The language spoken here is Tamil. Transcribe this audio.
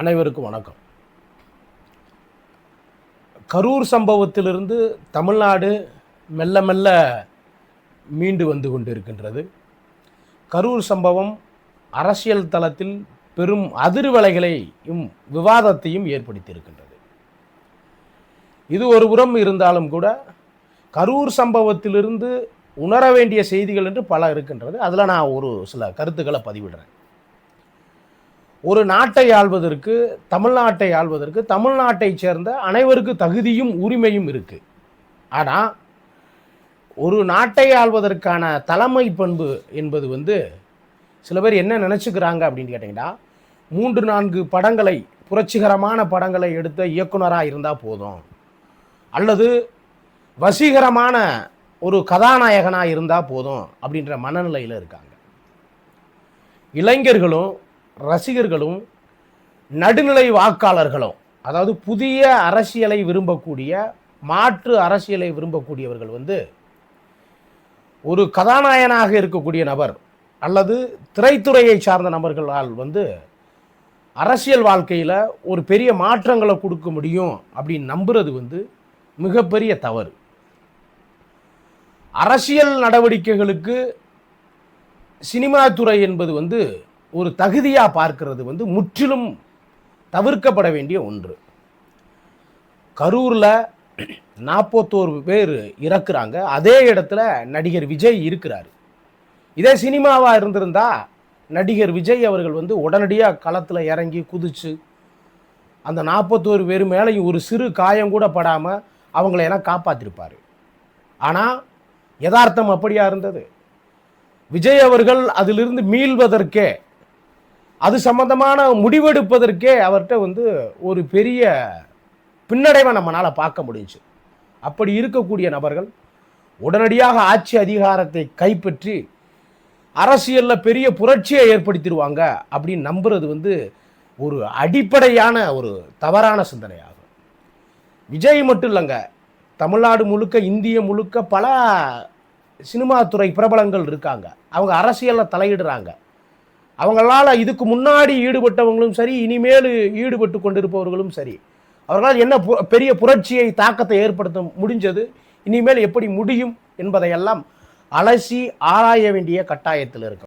அனைவருக்கும் வணக்கம். கரூர் சம்பவத்திலிருந்து தமிழ்நாடு மெல்ல மெல்ல மீண்டு வந்து கொண்டிருக்கின்றது. கரூர் சம்பவம் அரசியல் தளத்தில் பெரும் அதிர்வலைகளையும் விவாதத்தையும் ஏற்படுத்தியிருக்கின்றது. இது ஒரு புறம் இருந்தாலும் கூட கரூர் சம்பவத்திலிருந்து உணர வேண்டிய செய்திகள் என்று பல இருக்கின்றது. அதில் நான் ஒரு சில கருத்துக்களை பதிவிடுறேன். ஒரு நாட்டை ஆள்வதற்கு தமிழ்நாட்டை ஆள்வதற்கு தமிழ்நாட்டை சேர்ந்த அனைவருக்கு தகுதியும் உரிமையும் இருக்கு. ஆனால் ஒரு நாட்டை ஆள்வதற்கான தலைமை பண்பு என்பது வந்து சில பேர் என்ன நினச்சிக்கிறாங்க அப்படின்னு கேட்டிங்கன்னா மூன்று நான்கு படங்களை புரட்சிகரமான படங்களை எடுத்த இயக்குனராக இருந்தால் போதும். அல்லது வசீகரமான ஒரு கதாநாயகனாக இருந்தால் போதும் அப்படின்ற மனநிலையில் இருக்காங்க. இளைஞர்களும் ரசிகர்களும் நடுநிலை வாக்காளர்களும் அதாவது புதிய அரசியலை விரும்பக்கூடிய மாற்று அரசியலை விரும்பக்கூடியவர்கள் வந்து ஒரு கதாநாயகனாக இருக்கக்கூடிய நபர் அல்லது திரைத்துறையை சார்ந்த நபர்களால் வந்து அரசியல் வாழ்க்கையில் ஒரு பெரிய மாற்றங்களை கொடுக்க முடியும் அப்படின்னு நம்புறது வந்து மிகப்பெரிய தவறு. அரசியல் நடவடிக்கைகளுக்கு சினிமா துறை என்பது வந்து ஒரு தகுதியாக பார்க்கிறது வந்து முற்றிலும் தவிர்க்கப்பட வேண்டிய ஒன்று. கரூரில் நாற்பத்தோரு பேர் இறக்குறாங்க. அதே இடத்துல நடிகர் விஜய் இருக்கிறார். இதே சினிமாவாக இருந்திருந்தா நடிகர் விஜய் அவர்கள் வந்து உடனடியாக களத்தில் இறங்கி குதிச்சு அந்த நாற்பத்தோரு பேர் மேலேயும் ஒரு சிறு காயம் கூட படாமல் அவங்கள எல்லாம் காப்பாற்றிருப்பார் ஆனால் யதார்த்தம் அப்படியா இருந்தது? விஜய் அவர்கள் அதிலிருந்து மீள்வதற்கே அது சம்பந்தமான முடிவெடுப்பதற்கே அவர்கிட்ட வந்து ஒரு பெரிய பின்னடைவை நம்மளால் பார்க்க முடிஞ்சுச்சு அப்படி இருக்கக்கூடிய நபர்கள் உடனடியாக ஆட்சி அதிகாரத்தை கைப்பற்றி அரசியலில் பெரிய புரட்சியை ஏற்படுத்திடுவாங்க அப்படின்னு நம்புறது வந்து ஒரு அடிப்படையான ஒரு தவறான சிந்தனையாகும். விஜய் மட்டும் இல்லைங்க தமிழ்நாடு முழுக்க இந்திய முழுக்க பல சினிமா துறை பிரபலங்கள் இருக்காங்க. அவங்க அரசியலில் தலையிடுறாங்க. அவங்களால் இதுக்கு முன்னாடி ஈடுபட்டவங்களும் சரி இனிமேல் ஈடுபட்டு கொண்டிருப்பவர்களும் சரி அவர்களால் என்ன பு- பெரிய புரட்சியை தாக்கத்தை ஏற்படுத்த முடிஞ்சது இனிமேல் எப்படி முடியும் என்பதையெல்லாம் அலசி ஆராய வேண்டிய கட்டாயத்தில் இருக்கும்